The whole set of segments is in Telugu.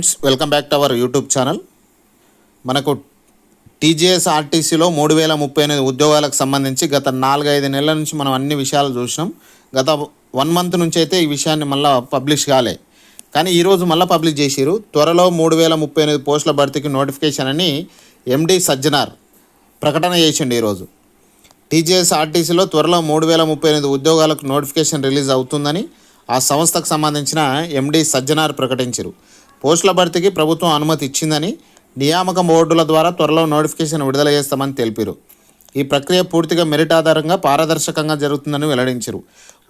Friends welcome back to our YouTube channel మనకు టీజీఎస్ ఆర్టీసీలో మూడు వేల ముప్పై ఎనిమిది ఉద్యోగాలకు సంబంధించి గత నాలుగైదు నెలల నుంచి మనం అన్ని విషయాలు చూసినాం. గత వన్ మంత్ నుంచి అయితే ఈ విషయాన్ని మళ్ళీ పబ్లిష్ కాలే. కానీ ఈరోజు మళ్ళీ పబ్లిష్ చేసిరు త్వరలో మూడు వేల ముప్పై ఎనిమిది పోస్టుల భర్తీకి నోటిఫికేషన్ అని ఎండి సజ్జనార్ ప్రకటన చేసిండు ఈరోజు టీజీఎస్ ఆర్టీసీలో త్వరలో మూడు వేల ముప్పై ఎనిమిది ఉద్యోగాలకు నోటిఫికేషన్ రిలీజ్ అవుతుందని ఆ సంస్థకు సంబంధించిన ఎండి సజ్జనార్ ప్రకటించారు పోస్టుల భర్తీకి ప్రభుత్వం అనుమతి ఇచ్చిందని నియామక బోర్డుల ద్వారా త్వరలో నోటిఫికేషన్ విడుదల చేస్తామని తెలిపారు. ఈ ప్రక్రియ పూర్తిగా మెరిట్ ఆధారంగా పారదర్శకంగా జరుగుతుందని వెల్లడించారు.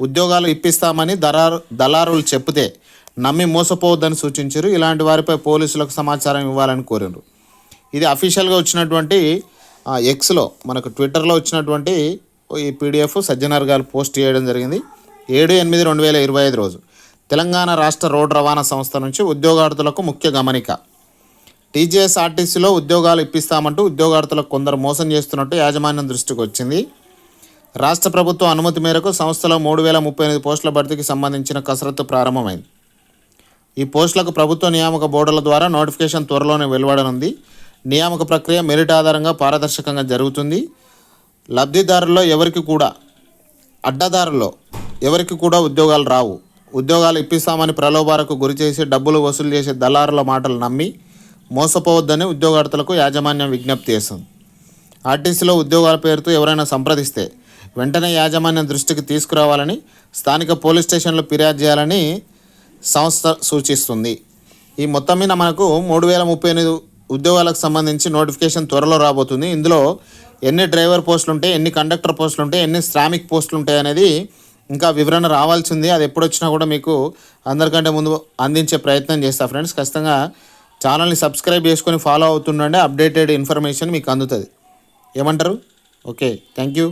ఉద్యోగాలు ఇప్పిస్తామని దళారు దళారులు చెప్తే నమ్మి మోసపోవద్దని సూచించారు. ఇలాంటి వారిపై పోలీసులకు సమాచారం ఇవ్వాలని కోరారు. ఇది అఫీషియల్గా వచ్చినటువంటి ఎక్స్లో మనకు ట్విట్టర్లో వచ్చినటువంటి ఈ పీడిఎఫ్ సజ్జనార్ గారు పోస్ట్ చేయడం జరిగింది. ఏడు ఎనిమిది రెండు వేల ఇరవై ఐదు రోజు. తెలంగాణ రాష్ట్ర రోడ్డు రవాణా సంస్థ నుంచి ఉద్యోగార్థులకు ముఖ్య గమనిక. టీజీఎస్ఆర్టీసీలో ఉద్యోగాలు ఇప్పిస్తామంటూ ఉద్యోగార్థులకు కొందరు మోసం చేస్తున్నట్టు యాజమాన్యం దృష్టికి వచ్చింది. రాష్ట్ర ప్రభుత్వం అనుమతి మేరకు సంస్థలో మూడు వేల ముప్పై ఎనిమిది పోస్టుల భర్తీకి సంబంధించిన కసరత్తు ప్రారంభమైంది. ఈ పోస్టులకు ప్రభుత్వ నియామక బోర్డుల ద్వారా నోటిఫికేషన్ త్వరలోనే వెలువడనుంది. నియామక ప్రక్రియ మెరిట్ ఆధారంగా పారదర్శకంగా జరుగుతుంది. లబ్ధిదారుల్లో ఎవరికి కూడా అడ్డదారుల్లో ఎవరికి కూడా ఉద్యోగాలు రావు. ఉద్యోగాలు ఇప్పిస్తామని ప్రలోభాలకు గురిచేసి డబ్బులు వసూలు చేసే దళారుల మాటలు నమ్మి మోసపోవద్దని ఉద్యోగార్థులకు యాజమాన్యం విజ్ఞప్తి చేస్తుంది ఆర్టీసీలో ఉద్యోగాల పేరుతో ఎవరైనా సంప్రదిస్తే వెంటనే యాజమాన్యం దృష్టికి తీసుకురావాలని స్థానిక పోలీస్ స్టేషన్లో ఫిర్యాదు చేయాలని సంస్థ సూచిస్తుంది. ఈ మొత్తం మీద మనకు మూడు వేల ముప్పై ఎనిమిది ఉద్యోగాలకు సంబంధించి నోటిఫికేషన్ త్వరలో రాబోతుంది. ఇందులో ఎన్ని డ్రైవర్ పోస్టులు ఉంటాయి ఎన్ని కండక్టర్ పోస్టులు ఉంటాయి ఎన్ని శ్రామిక్ పోస్టులు ఉంటాయి అనేది ఇంకా వివరణ రావాల్సింది. అది ఎప్పుడు వచ్చినా కూడా మీకు అందరికంటే ముందు అందించే ప్రయత్నం చేస్తా ఫ్రెండ్స్. ఖచ్చితంగా ఛానల్ని సబ్స్క్రైబ్ చేసుకొని ఫాలో అవుతుండండి. అప్డేటెడ్ ఇన్ఫర్మేషన్ మీకు అందుతుంది. ఏమంటారు? ఓకే. Thank you